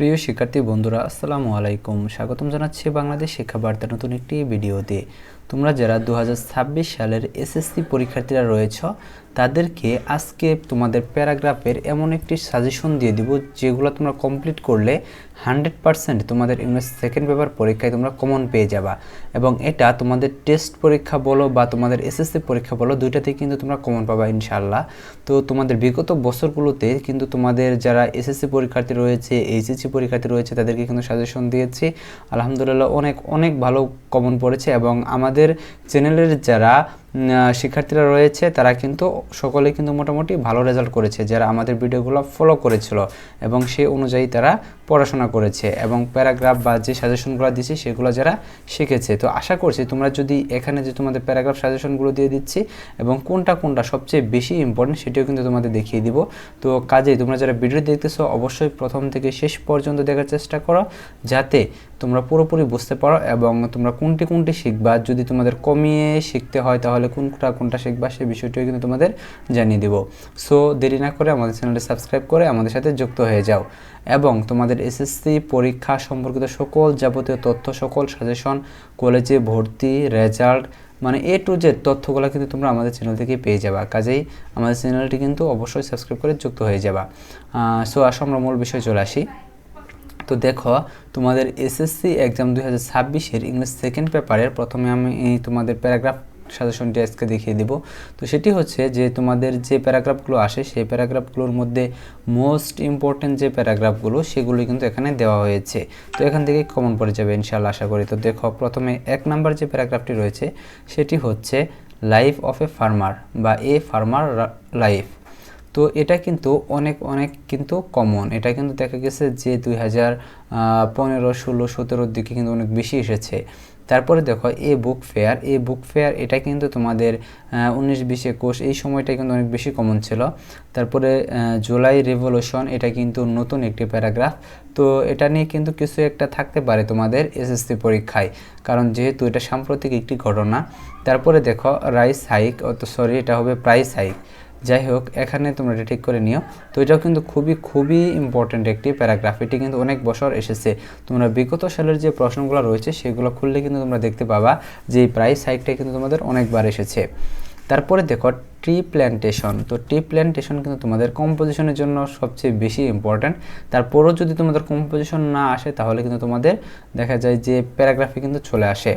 প্রিয় শিক্ষার্থী বন্ধুরা আসসালামু আলাইকুম। স্বাগতম জানাচ্ছি বাংলাদেশ শিক্ষা বার্তা নতুন একটি ভিডিওতে। তোমরা যারা দু হাজার ছাব্বিশ সালের এসএসসি পরীক্ষার্থীরা রয়েছ, তাদেরকে আজকে তোমাদের প্যারাগ্রাফের এমন একটি সাজেশন দিয়ে দিব যেগুলো তোমরা কমপ্লিট করলে হান্ড্রেড পারসেন্ট তোমাদের ইংলিশ সেকেন্ড পেপার পরীক্ষায় তোমরা কমন পেয়ে যাবা। এবং এটা তোমাদের টেস্ট পরীক্ষা বলো বা তোমাদের এসএসসি পরীক্ষা বলো, দুইটাতেই কিন্তু তোমরা কমন পাবা ইনশাল্লাহ তো তোমাদের বিগত বছরগুলোতে কিন্তু তোমাদের যারা এসএসসি পরীক্ষার্থী রয়েছে, এইচএসসি পরীক্ষার্থী রয়েছে, তাদেরকে কিন্তু সাজেশন দিয়েছি। আলহামদুলিল্লাহ অনেক অনেক ভালো কমন পড়েছে এবং আমাদের চ্যানেলের যারা শিক্ষার্থীরা রয়েছে, তারা কিন্তু সকলে কিন্তু মোটামুটি ভালো রেজাল্ট করেছে, যারা আমাদের ভিডিওগুলো ফলো করেছিল এবং সেই অনুযায়ী তারা পড়াশোনা করেছে এবং প্যারাগ্রাফ বা যে সাজেশনগুলো দিচ্ছি সেগুলো যারা শিখেছে। তো আশা করছি তোমরা যদি এখানে যে তোমাদের প্যারাগ্রাফ সাজেশনগুলো দিয়ে দিচ্ছি এবং কোনটা কোনটা সবচেয়ে বেশি ইম্পর্টেন্ট সেটিও কিন্তু তোমাদের দেখিয়ে দিব। তো কাজেই তোমরা যারা ভিডিও দেখতেছো, অবশ্যই প্রথম থেকে শেষ পর্যন্ত দেখার চেষ্টা করো, যাতে তোমরা পুরোপুরি বুঝতে পারো এবং তোমরা কোনটি কোনটি শিখবা। যদি তোমাদের কমিয়ে শিখতে হয় তাহলে কোনটা কোনটা শিখবা সেই বিষয়টিও কিন্তু তোমাদের জানিয়ে দেব। সো দেরি না করে আমাদের চ্যানেলটি সাবস্ক্রাইব করে আমাদের সাথে যুক্ত হয়ে যাও। এবং তোমাদের এসএসসি পরীক্ষা সম্পর্কিত সকল যাবতীয় তথ্য, সকল সাজেশন কলেজে ভর্তি রেজাল্ট মানে এ টু জেড তথ্যগুলো কিন্তু তোমরা আমাদের চ্যানেল থেকে পেয়ে যাবা। কাজেই আমাদের চ্যানেলটি কিন্তু অবশ্যই সাবস্ক্রাইব করে যুক্ত হয়ে যাবা। সো আসো আমরা মূল বিষয়ে চলে আসি। তো দেখো, তোমাদের এসএসসি এক্সাম দুই হাজার ছাব্বিশের ইংলিশ সেকেন্ড পেপারের প্রথমে আমি তোমাদের প্যারাগ্রাফ সাজেশনটি আজকে দেখিয়ে দেব। তো সেটি হচ্ছে যে তোমাদের যে প্যারাগ্রাফগুলো আসে, সেই প্যারাগ্রাফগুলোর মধ্যে মোস্ট ইম্পর্টেন্ট যে প্যারাগ্রাফগুলো সেগুলো কিন্তু এখানে দেওয়া হয়েছে। তো এখান থেকে কমন পড়ে যাবে ইনশাল্লাহ আশা করি। তো দেখো, প্রথমে এক নাম্বার যে প্যারাগ্রাফটি রয়েছে, সেটি হচ্ছে লাইফ অফ এ ফার্মার বা এ ফার্মার লাইফ তো এটা কিন্তু অনেক অনেক কিন্তু কমন এটা কিন্তু দেখা গেছে যে দুই হাজার পনেরো, ষোলো, সতেরোর দিকে কিন্তু অনেক বেশি এসেছে। তারপরে দেখো, এ বুক ফেয়ার এ বুক ফেয়ার এটা কিন্তু তোমাদের উনিশ, বিশ, একুশ, এই সময়টা কিন্তু অনেক বেশি কমন ছিল। তারপরে জুলাই রেভলিউশন এটা কিন্তু নতুন একটি প্যারাগ্রাফ তো এটা নিয়ে কিন্তু কিছু একটা থাকতে পারে তোমাদের এসএসসি পরীক্ষায়, কারণ যেহেতু এটা সাম্প্রতিক একটি ঘটনা। তারপরে দেখো রাইস হাইক অত সরি এটা হবে প্রাইস হাইক যাই হোক এখানে তোমরা এটা ঠিক করে নিও। তো এটাও কিন্তু খুবই খুবই ইম্পর্ট্যান্ট একটি প্যারাগ্রাফ এটি কিন্তু অনেক বছর এসেছে। তোমরা বিগত সালের যে প্রশ্নগুলো রয়েছে, সেগুলো খুললে কিন্তু তোমরা দেখতে পাবা যে প্রাইস সাইডটা কিন্তু তোমাদের অনেকবার এসেছে। তারপরে দেখো ট্রি প্ল্যান্টেশন তো ট্রি প্ল্যান্টেশন কিন্তু তোমাদের কম্পোজিশনের জন্য সবচেয়ে বেশি ইম্পর্ট্যান্ট তারপরও যদি তোমাদের কম্পোজিশন না আসে, তাহলে কিন্তু তোমাদের দেখা যায় যে প্যারাগ্রাফে কিন্তু চলে আসে।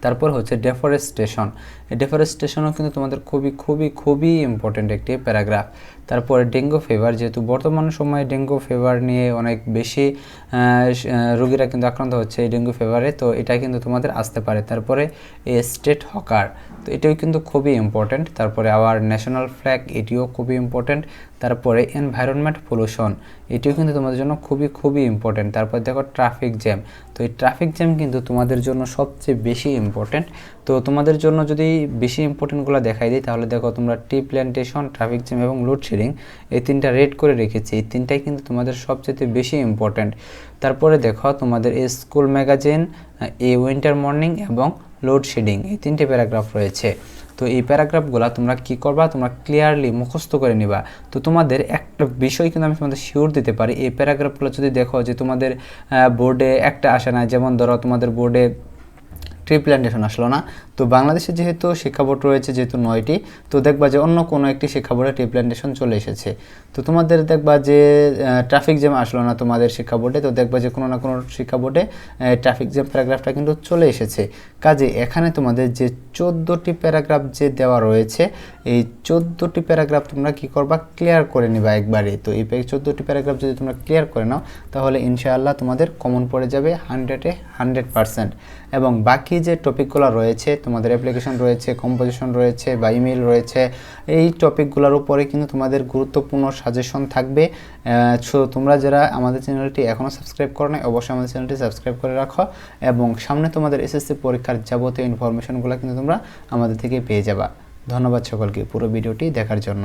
তারপর হচ্ছে ডেফরেস্টেশন ডেফরেস্টেশনও কিন্তু তোমাদের খুবই খুবই খুবই ইম্পর্টেন্ট একটি প্যারাগ্রাফ তারপরে ডেঙ্গু ফিভার যেহেতু বর্তমান সময়ে ডেঙ্গু ফিভার নিয়ে অনেক বেশি রোগীরা কিন্তু আক্রান্ত হচ্ছে এই ডেঙ্গু ফিভারে তো এটা কিন্তু তোমাদের আসতে পারে। তারপরে এ স্টেট হকার তো এটাও কিন্তু খুবই ইম্পর্টেন্ট তারপরে আবার ন্যাশনাল ফ্ল্যাগ এটিও খুবই ইম্পর্টেন্ট তারপরে এনভায়রনমেন্ট পলিউশন এটিও কিন্তু তোমাদের জন্য খুবই খুবই ইম্পর্টেন্ট তারপর দেখো ট্রাফিক জ্যাম তো এই ট্রাফিক জ্যাম কিন্তু তোমাদের জন্য সবচেয়ে বেশি ইম্পর্টেন্ট তো তোমাদের জন্য যদি বেশি ইম্পর্টেন্টগুলো দেখাই দিই, তাহলে দেখো তোমরা টি প্ল্যান্টেশন ট্রাফিক জ্যাম এবং লোডশেডিং এই তিনটা রেড করে রেখেছি। এই তিনটাই কিন্তু তোমাদের সবচেয়ে বেশি ইম্পর্টেন্ট তারপরে দেখো তোমাদের school magazine a winter morning এবং লোডশেডিং এই তিনটে প্যারাগ্রাফ রয়েছে। তো এই প্যারাগ্রাফগুলো তোমরা কি করবা? তোমরা ক্লিয়ারলি মুখস্থ করে নিবা। তো তোমাদের একটা বিষয় কিন্তু আমি তোমাদের শিওর দিতে পারি, এই প্যারাগ্রাফগুলো যদি দেখো যে তোমাদের বোর্ডে একটা আসে না, যেমন ধরো তোমাদের বোর্ডে ট্রি প্ল্যান্টেশন আসলো না তো বাংলাদেশে যেহেতু শিক্ষা বোর্ড রয়েছে যেহেতু নয়টি, তো দেখবা যে অন্য কোনো একটি শিক্ষা বোর্ডে প্ল্যান্টেশন চলে এসেছে। তো তোমাদের দেখবা যে ট্রাফিক জ্যাম আসলো না তোমাদের শিক্ষা বোর্ডে তো দেখবা যে কোনো না কোনো শিক্ষা বোর্ডে ট্রাফিক জ্যাম প্যারাগ্রাফটা কিন্তু চলে এসেছে। কাজে এখানে তোমাদের যে চোদ্দোটি প্যারাগ্রাফ যে দেওয়া রয়েছে, এই চোদ্দোটি প্যারাগ্রাফ তোমরা কি করবা? ক্লিয়ার করে নিবা একবারে। তো এই চোদ্দোটি প্যারাগ্রাফ যদি তোমরা ক্লিয়ার করে নাও, তাহলে ইনশাআল্লাহ তোমাদের কমন পড়ে যাবে হান্ড্রেডে হান্ড্রেড পারসেন্ট এবং বাকি যে টপিকগুলো রয়েছে তোমাদের অ্যাপ্লিকেশন রয়েছে কম্পোজিশন রয়েছে বা ইমেল রয়েছে, এই টপিকগুলোর উপরে কিন্তু তোমাদের গুরুত্বপূর্ণ সাজেশন থাকবে। তোমরা যারা আমাদের চ্যানেলটি এখনও সাবস্ক্রাইব করো না অবশ্যই আমাদের চ্যানেলটি সাবস্ক্রাইব করে রাখো এবং সামনে তোমাদের এসএসসি পরীক্ষার যাবতীয় ইনফরমেশনগুলো কিন্তু তোমরা আমাদের থেকে পেয়ে যাবা। ধন্যবাদ সকলকে, পুরো ভিডিওটি দেখার জন্য।